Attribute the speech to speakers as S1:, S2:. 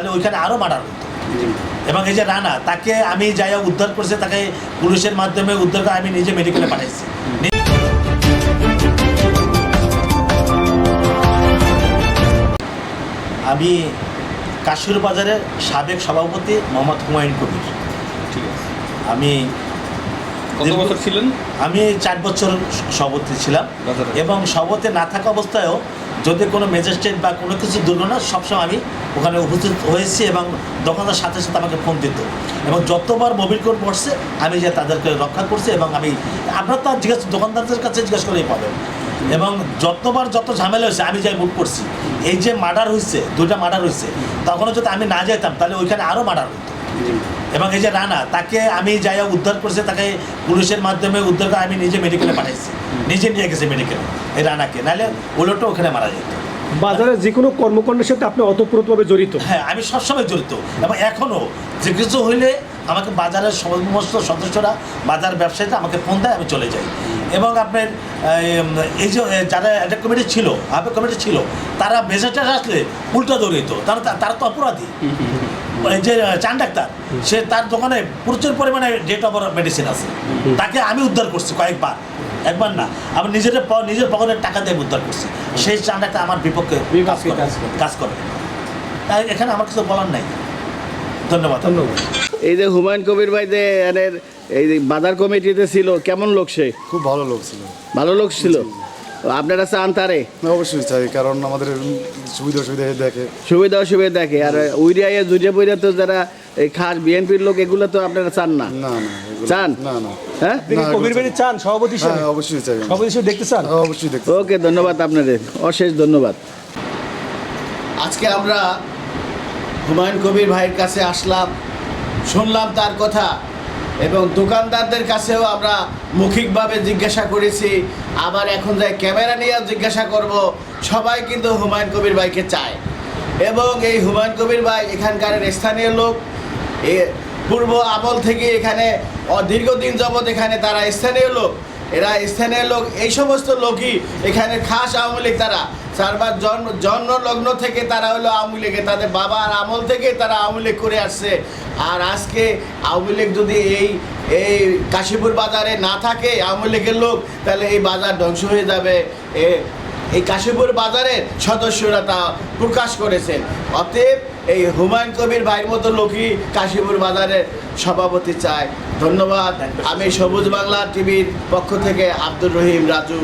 S1: তাহলে ওইখানে আরও মার্ডার হতো। এবং এই যে রানা, তাকে আমি যাই উদ্ধার করছে, তাকে পুলিশের মাধ্যমে উদ্ধার করে আমি নিজে মেডিকেলে পাঠাইছি। আমি কাশ্মীর বাজারের সাবেক সভাপতি মোহাম্মদ হুমায়ুন কবির।
S2: ঠিক আছে
S1: আমি
S2: কত বছর ছিলেন?
S1: আমি চার বছর সভাপতি ছিলাম। এবং সভাপতি না থাকা অবস্থায়ও যদি কোনো ম্যাজিস্ট্রেট বা কোনো কিছু দুর্ঘটনা সবসময় আমি ওখানে উপস্থিত হয়েছি এবং দোকানদার সাথে সাথে আমাকে ফোন দিত। এবং যতবার মোবিল কোড পড়ছে আমি যে তাদেরকে রক্ষা করছি এবং আমি আপনার তো আর জিজ্ঞেস দোকানদারদের কাছে জিজ্ঞেস করেই পাবেন। এবং যতবার যত ঝামেলা হয়েছে আমি যাই মুভ করছি। এই যে মার্ডার হয়েছে দুইটা মার্ডার হয়েছে তখনও যদি আমি না যেতাম তাহলে ওইখানে আরও মার্ডার হতো এবং এই যে রানা, তাকে আমি যাই উদ্ধার করছে, তাকে পুলিশের মাধ্যমে উদ্ধার করে আমি নিজে মেডিকেলে পাঠাইছি। নিজে নিয়ে গেছি মেডিকেলে এই রানাকে। নাহলে ওলোটো ওখানে মারা যেত।
S3: বাজারে যে কোনো কর্মকাণ্ডের সাথে আপনি অতপ্রতভাবে জড়িত।
S1: হ্যাঁ আমি সবসময় জড়িত। এবং এখনও যে কিছু হইলে আমাকে বাজারের সমস্ত সদস্যরা বাজার ব্যবসায়ীরা আমাকে ফোন দেয় আমি চলে যাই। এবং আপনার এই, যে যারা একটা কমিটি ছিল আবে কমিটি ছিল তারা বেজেটার আসলে উল্টা দৌড়িত তারা তারা তো অপরাধী। যে চান ডাক্তার সে তার দোকানে প্রচুর পরিমাণে ডেট অফ মেডিসিন আছে। তাকে আমি উদ্ধার করছি কয়েকবার। একবার না আমি নিজের প- নিজের পকেটের টাকা দিয়ে উদ্ধার করছি। সেই চাঁদাটা আমার বিপক্ষে কাজ করে তাই এখানে আমার কিছু বলার নাই। ধন্যবাদ।
S3: ধন্যবাদ।
S4: এই যে হুমায়ুন কবির ভাই যে এই যে বাজার কমিটিতে ছিল কেমন লোক সে?
S5: খুব ভালো লোক ছিল।
S4: ভালো লোক ছিল? আপনারা চান তারে?
S5: না, অবশ্যই চাই কারণ আমাদের সুবিধা অসুবিধা দেখে।
S4: সুবিধা অসুবিধা দেখে আর উইরিয়া জুড়ে বইরা তো যারা এই খাস বিএনপির লোক এগুলো তো আপনারা চান না?
S5: না না
S4: চান?
S5: না না।
S4: হ্যাঁ?
S3: কবির বাড়ি চান সভাপতি
S5: হ্যাঁ অবশ্যই চাই। আমি।
S3: সভাপতি দেখতে চান?
S5: হ্যাঁ, অবশ্যই দেখতে
S4: ওকে ধন্যবাদ আপনাদের। অশেষ ধন্যবাদ। আজকে আমরা হুমায়ুন কবির ভাইয়ের কাছে আসলাম শুনলাম তার কথা। এবং দোকানদারদের কাছেও আমরা মৌখিকভাবে জিজ্ঞাসা করেছি, আবার এখন যাই ক্যামেরা নিয়ে জিজ্ঞাসা করব, সবাই কিন্তু হুমায়ুন কবির ভাইকে চায়। এবং এই হুমায়ুন কবির ভাই এখানকার স্থানীয় লোক পূর্ব আমল থেকে এখানে দীর্ঘদিন যাবৎ এখানে তারা স্থানীয় লোক। এরা স্থানীয় লোক, এই সমস্ত লোকই এখানে খাস আওয়ামী লীগ তারা। চারবার জন্ম জন্ম লগ্ন থেকে তারা হলো আওয়ামী লীগে তাদের বাবার আমল থেকে তারা আওয়ামী লীগ করে আসছে। আর আজকে আওয়ামী লীগ যদি এই এই কাশীপুর বাজারে না থাকে আওয়ামী লীগের লোক, তাহলে এই বাজার ধ্বংস হয়ে যাবে। এ এই কাশীপুর বাজারের সদস্যরা তা প্রকাশ করেছেন। অতএব এই হুমায়ুন কবির ভাইয়ের মতো লোকই কাশীপুর বাজারের সভাপতি চায়। ধন্যবাদ। আমি সবুজ বাংলা টিভির পক্ষ থেকে আব্দুর রহিম রাজু।